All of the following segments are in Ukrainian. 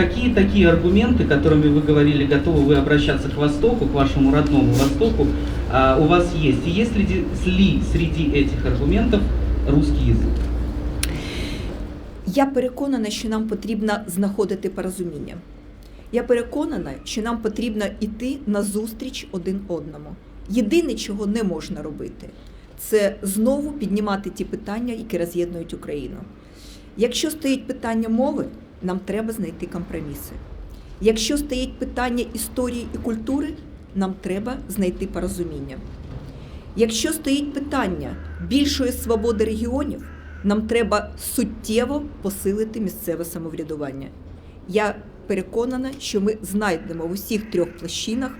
какие такие аргументы, которыми вы говорили, готовы вы обращаться к Востоку, к вашему родному Востоку, а, у вас есть? И есть ли, ли среди этих аргументов русский язык? Я переконана, що нам потрібно знаходити порозуміння. Я переконана, що нам потрібно йти на зустріч один одному. Єдине, чого не можна робити, це знову піднімати ті питання, які роз'єднують Україну. Якщо стоїть питання мови, нам треба знайти компроміси. Якщо стоїть питання історії і культури, нам треба знайти порозуміння. Якщо стоїть питання більшої свободи регіонів, нам треба суттєво посилити місцеве самоврядування. Я переконана, що ми знайдемо в усіх трьох площинах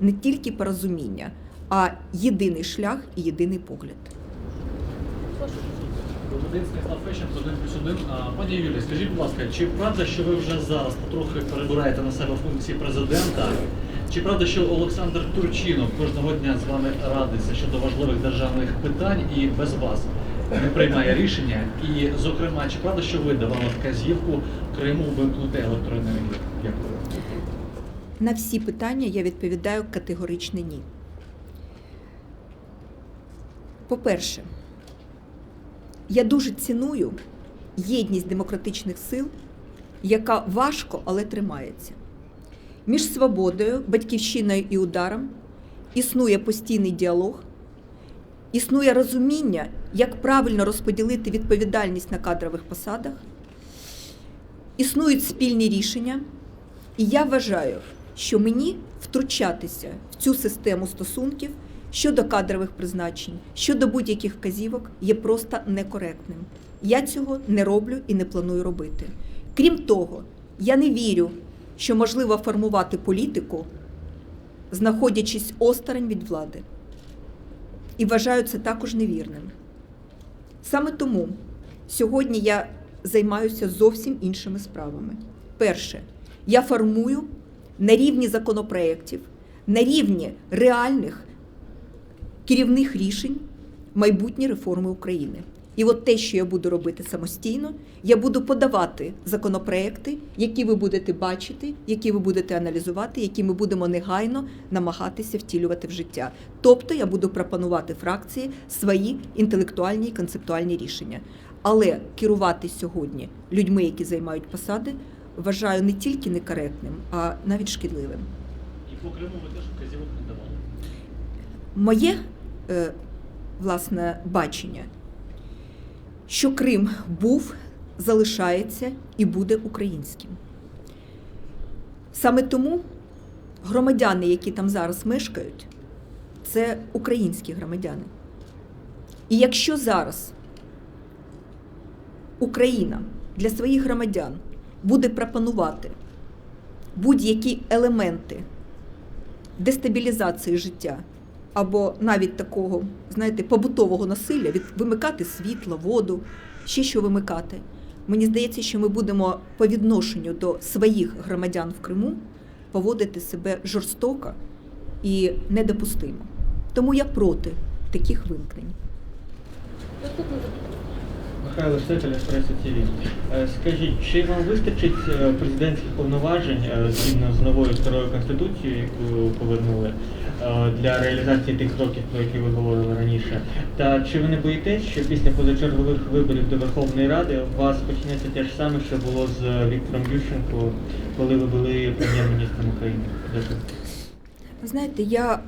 не тільки порозуміння, а єдиний шлях і єдиний погляд. Володимир Станіслав Фещенко, 1 плюс 1. Пані Юлія, скажіть, будь ласка, чи правда, що ви вже зараз потрохи перебираєте на себе функції президента? Чи правда, що Олександр Турчинов кожного дня з вами радиться щодо важливих державних питань і без вас не приймає рішення? І, зокрема, чи правда, що ви давали вказівку Криму вимкнути електроенергію? Дякую. На всі питання я відповідаю категорично ні. По-перше, я дуже ціную єдність демократичних сил, яка важко, але тримається. Між свободою, батьківщиною і ударом існує постійний діалог, існує розуміння, як правильно розподілити відповідальність на кадрових посадах, існують спільні рішення. І я вважаю, що мені втручатися в цю систему стосунків щодо кадрових призначень, щодо будь-яких вказівок є просто некоректним. Я цього не роблю і не планую робити. Крім того, я не вірю, що можливо формувати політику, знаходячись осторонь від влади. І вважаю це також невірним. Саме тому сьогодні я займаюся зовсім іншими справами. Перше, я формую на рівні законопроєктів, на рівні реальних керівних рішень майбутні реформи України. І от те, що я буду робити самостійно, я буду подавати законопроекти, які ви будете бачити, які ви будете аналізувати, які ми будемо негайно намагатися втілювати в життя. Тобто я буду пропонувати фракції свої інтелектуальні і концептуальні рішення. Але керувати сьогодні людьми, які займають посади, вважаю не тільки некоректним, а навіть шкідливим. І по Криму ви теж вказівок не давали. Моє власне бачення, що Крим був, залишається і буде українським. Саме тому громадяни, які там зараз мешкають, це українські громадяни. І якщо зараз Україна для своїх громадян буде пропонувати будь-які елементи дестабілізації життя або навіть такого, знаєте, побутового насилля, від вимикати світло, воду, ще що вимикати. Мені здається, що ми будемо по відношенню до своїх громадян в Криму поводити себе жорстоко і недопустимо. Тому я проти таких вимкнень. Михайло Штекель, Еспресо ТВ. Е, Скажіть, чи вам вистачить е, президентських повноважень е, згідно з новою старою конституцією, яку повернули, для реалізації тих кроків, про які ви говорили раніше? Та чи ви не боїтесь, що після позачергових виборів до Верховної Ради у вас почнеться те ж саме, що було з Віктором Ющенко, коли ви були прем'єр-міністром України? Дякую. Знаєте, я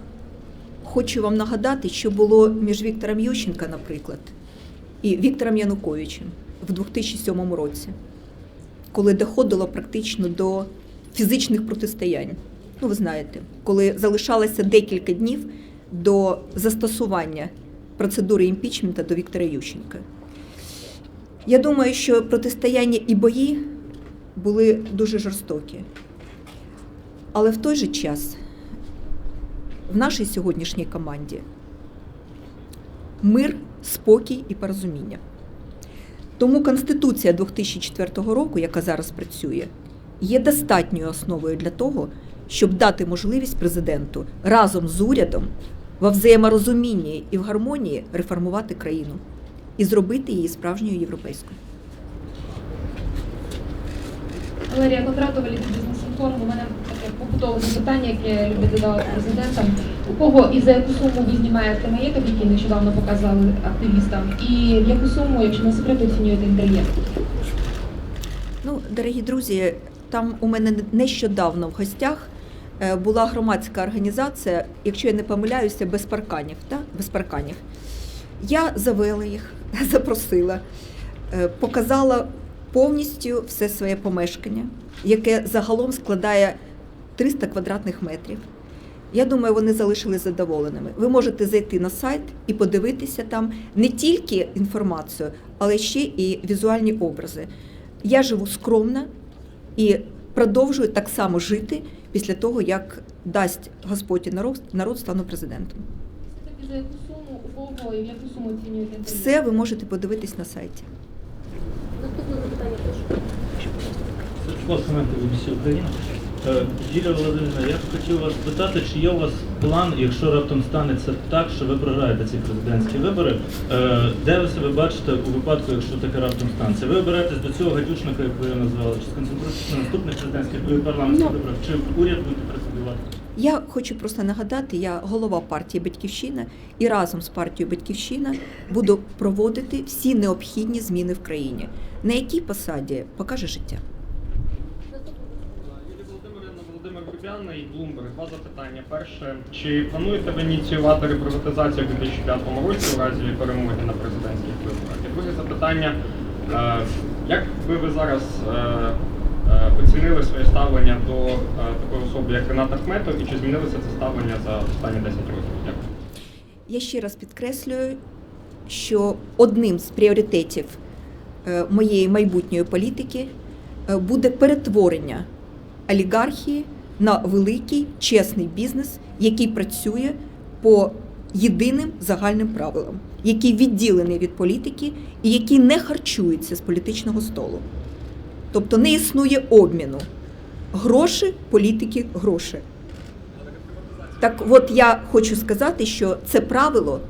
хочу вам нагадати, що було між Віктором Ющенка, наприклад, і Віктором Януковичем в 2007 році, коли доходило практично до фізичних протистоянь. Ну, ви знаєте, коли залишалося декілька днів до застосування процедури імпічмента до Віктора Ющенка. Я думаю, що протистояння і бої були дуже жорстокі. Але в той же час в нашій сьогоднішній команді мир, спокій і порозуміння. Тому Конституція 2004 року, яка зараз працює, є достатньою основою для того, щоб дати можливість президенту разом з урядом во взаєморозумінні і в гармонії реформувати країну і зробити її справжньою європейською. Валерія Кондратова, лідер бізнес-інформ. У мене таке побутове запитання, яке люблять задавати президентам. У кого і за яку суму ви знімаєте маєток, який нещодавно показали активістам, і в яку суму, якщо не секрет, оцінюєте інтер'єр? Ну, дорогі друзі, там у мене нещодавно в гостях е, була громадська організація, якщо я не помиляюся, без парканів. Да? Без парканів. Я завела їх, запросила, е, показала повністю все своє помешкання, яке загалом складає 300 квадратних метрів. Я думаю, вони залишились задоволеними. Ви можете зайти на сайт і подивитися там не тільки інформацію, але ще і візуальні образи. Я живу скромно і продовжую так само жити після того, як дасть Господь і народ, народ стану президентом. Це за яку суму, у кого і в яку суму оцінюєте? Все ви можете подивитись на сайті. Вячеслав Семенко, BBC Україна. Е, Юлія Володимирівна, я б хотів вас спитати, чи є у вас план, якщо раптом станеться так, що ви програєте ці президентські вибори, е, де ви себе бачите у випадку, якщо таке раптом станеться? Ви оберетесь до цього гадюшника, як ви його назвали, чи сконцентруєтесь на наступних президентських і парламентських Ну. виборах, чи уряд будете претендувати? Я хочу просто нагадати, я голова партії Батьківщина і разом з партією Батьківщина буду проводити всі необхідні зміни в країні. На якій посаді покаже життя. Юлія Володимирівна, Володимир Рубяний, Блумберг. Два запитання. Перше, чи плануєте ви ініціювати реприватизацію в 2005 році у разі перемоги на президентських виборах? І друге запитання, е, як би ви зараз е, е, оцінили своє ставлення до такої особи, як Ренат Ахметов, і чи змінилося це ставлення за останні 10 років? Дякую. Я ще раз підкреслюю, що одним з пріоритетів моєї майбутньої політики буде перетворення олігархії на великий чесний бізнес, який працює по єдиним загальним правилам, який відділений від політики і який не харчується з політичного столу. Тобто не існує обміну. Гроші, політики, гроші. Так от я хочу сказати, що це правило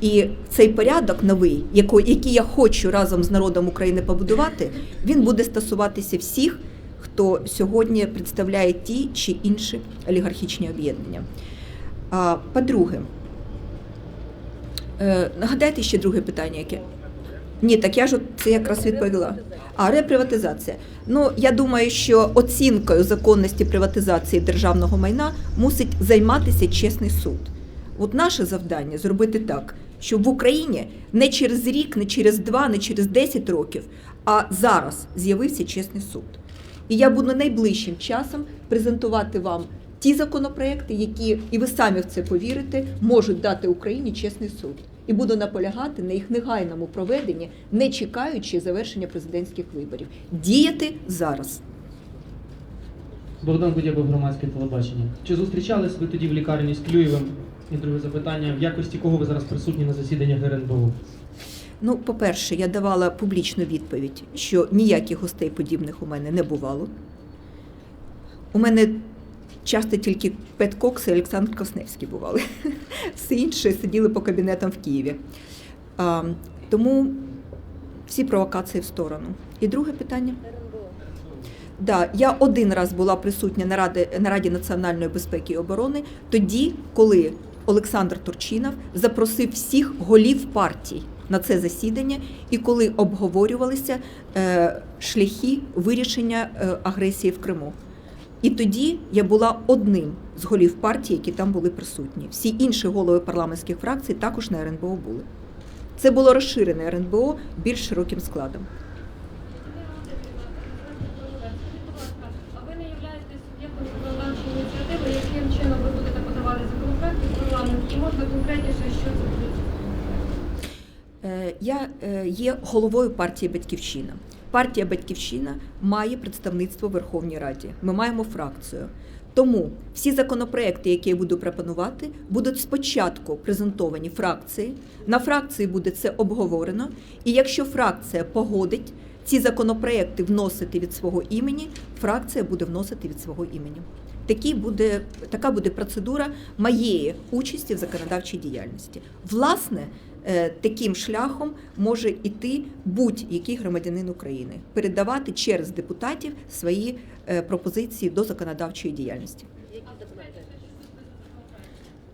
і цей порядок новий, який я хочу разом з народом України побудувати, він буде стосуватися всіх, хто сьогодні представляє ті чи інші олігархічні об'єднання. По-друге, е, нагадайте ще друге питання, яке. Ні, так я ж це якраз відповіла. А реприватизація. Ну я думаю, що оцінкою законності приватизації державного майна мусить займатися чесний суд. От наше завдання зробити так, щоб в Україні не через рік, не через два, не через 10 років, а зараз з'явився чесний суд. І я буду найближчим часом презентувати вам ті законопроекти, які, і ви самі в це повірите, можуть дати Україні чесний суд. І буду наполягати на їх негайному проведенні, не чекаючи завершення президентських виборів. Діяти зараз. Богдан Кудєбов, громадське телебачення. Чи зустрічались ви тоді в лікарні з Клюєвим? І друге запитання, в якості кого ви зараз присутні на засіданнях РНБО? Ну, по-перше, я давала публічну відповідь, що ніяких гостей подібних у мене не бувало. У мене часто тільки Пет Кокс і Олександр Косневський бували. Все інше сиділи по кабінетам в Києві. А, тому всі провокації в сторону. І друге питання. Да, я один раз була присутня на Раді, на Раді національної безпеки і оборони, тоді, коли Олександр Турчинов запросив всіх голів партій на це засідання, і коли обговорювалися е, шляхи вирішення е, агресії в Криму. І тоді я була одним з голів партії, які там були присутні. Всі інші голови парламентських фракцій також на РНБО були. Це було розширене РНБО більш широким складом. А ви не являєтесь суб'єктом законодавчої ініціативи, яким чином ви будете подавати законопроекти в парламент? І можна конкретніше, що це буде? Е, Я е, є головою партії Батьківщина. Партія Батьківщина має представництво в Верховній Раді. Ми маємо фракцію. Тому всі законопроекти, які я буду пропонувати, будуть спочатку презентовані фракції. На фракції буде це обговорено. І якщо фракція погодить ці законопроекти вносити від свого імені, фракція буде вносити від свого імені. Такий буде, така буде процедура моєї участі в законодавчій діяльності. Власне, таким шляхом може йти будь-який громадянин України, передавати через депутатів свої е, пропозиції до законодавчої діяльності.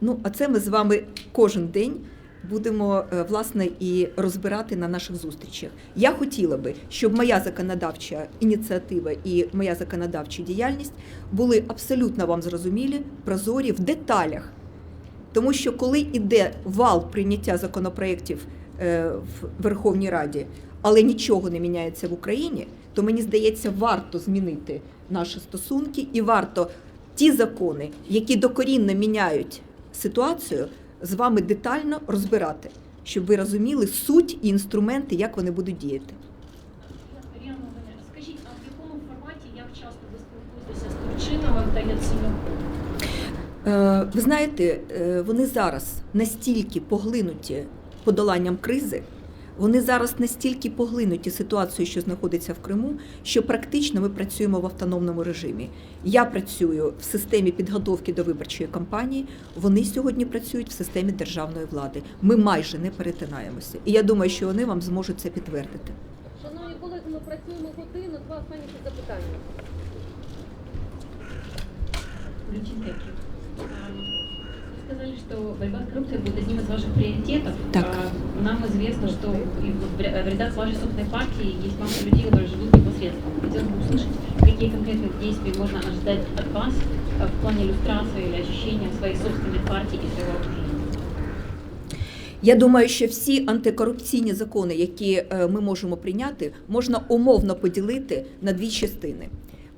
Ну, а це ми з вами кожен день будемо е, власне і розбирати на наших зустрічах. Я хотіла би, щоб моя законодавча ініціатива і моя законодавча діяльність були абсолютно вам зрозумілі, прозорі в деталях. Тому що коли йде вал прийняття законопроєктів е, в Верховній Раді, але нічого не міняється в Україні, то мені здається, варто змінити наші стосунки і варто ті закони, які докорінно міняють ситуацію, з вами детально розбирати, щоб ви розуміли суть і інструменти, як вони будуть діяти. Скажіть, а в якому форматі, як часто ви спілкуєтеся з Турчиновим та Яценюком? Е, Ви знаєте, е, вони зараз настільки поглинуті подоланням кризи, вони зараз настільки поглинуті ситуацією, що знаходиться в Криму, що практично ми працюємо в автономному режимі. Я працюю в системі підготовки до виборчої кампанії. Вони сьогодні працюють в системі державної влади. Ми майже не перетинаємося. І я думаю, що вони вам зможуть це підтвердити. Шановні колеги, ми працюємо годину, два останні запитання Валентин Текин. Вы сказали, что борьба с коррупцией будет одним из ваших приоритетов. Так. А, Нам известно, что и в ря- в рядах вашей собственной партии есть масса людей, которые живут непосредственно. Хотелось бы услышать, какие конкретных действий можно ожидать от вас а, в плане иллюстрации или очищения своей собственной партии и своего окружения. Я думаю, що всі антикорупційні закони, які е, ми можемо прийняти, можна умовно поділити на дві частини.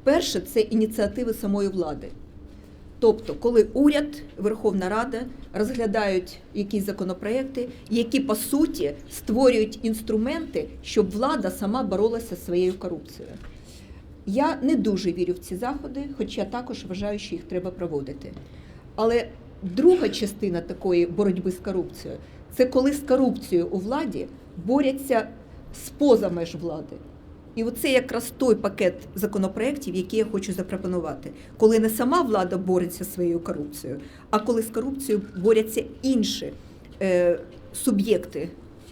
Перше це ініціативи самої влади. Тобто, коли уряд, Верховна Рада розглядають якісь законопроекти, які по суті створюють інструменти, щоб влада сама боролася зі своєю корупцією. Я не дуже вірю в ці заходи, хоча також вважаю, що їх треба проводити. Але друга частина такої боротьби з корупцією це коли з корупцією у владі борються з-поза меж влади. І оце якраз той пакет законопроєктів, який я хочу запропонувати, коли не сама влада бореться зі своєю корупцією, а коли з корупцією борються інші е, суб'єкти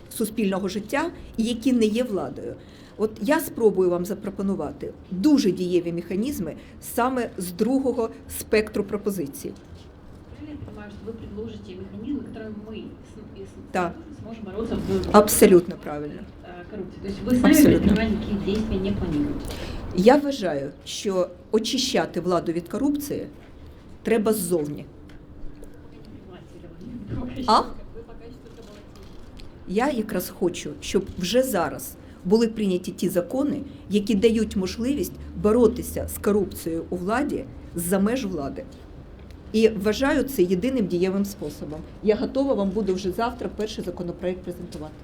суспільного життя, і які не є владою. От я спробую вам запропонувати дуже дієві механізми саме з другого спектру пропозицій. Правильно я понимаю, что вы предложите механизмы, которые мы с- и с- Да. сможем бороться в Абсолютно правильно. э, коррупции? То есть вы сами Абсолютно. предпринимать никаких не планируете? Я вважаю, що очищати владу від корупції треба ззовні. А? Я якраз хочу, щоб вже зараз були прийняті ті закони, які дають можливість боротися з корупцією у владі з-за меж влади. І вважаю це єдиним дієвим способом. Я готова вам буду вже завтра перший законопроект презентувати.